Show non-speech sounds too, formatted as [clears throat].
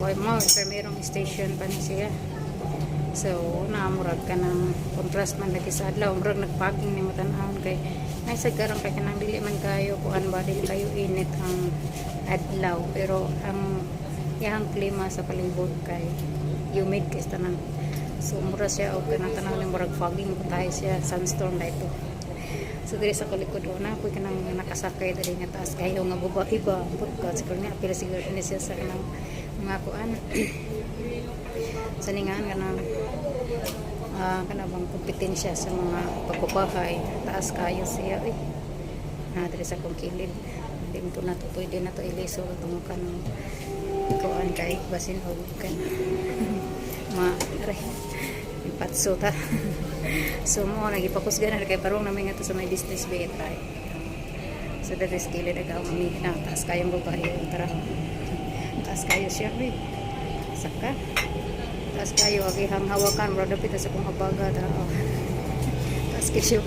Boy mo, merong station pa ni siya. So, naamurag ka ng contrast man lagi sa adlaw. Murag nagpaging ni mo tanahon kay ay sa garang kay kanang dili man kayo kuan ba dili kayo init ang adlaw pero ang yang klima sa palibot kay humid kay tanan so mura siya og kanang tanaw ni murag fogging ko tayo siya sunstorm dito so diri sa kulikod na ko kanang nakasakay diri nga taas kayo nga buba iba pagka siguro nga pila siguro ni siya sa kanang mga kuan [clears throat] sa ningan kanang ah kana bang kompetensya sa mga pagkubahay taas kayo siya eh. Na diri sa kong kilid. Hindi ko na to pwede na to iliso. Itong kan kuan kay basin og kan [laughs] ma re patso ta. [laughs] So mo nagipakusga na kay parong namin nga to sa may business bay try. So that is kilid agaw mami na taas kayong babae. Tara taas kayo siya eh saka taas kayo agi hanghawakan bro dapit sa kong habaga ta taas kayo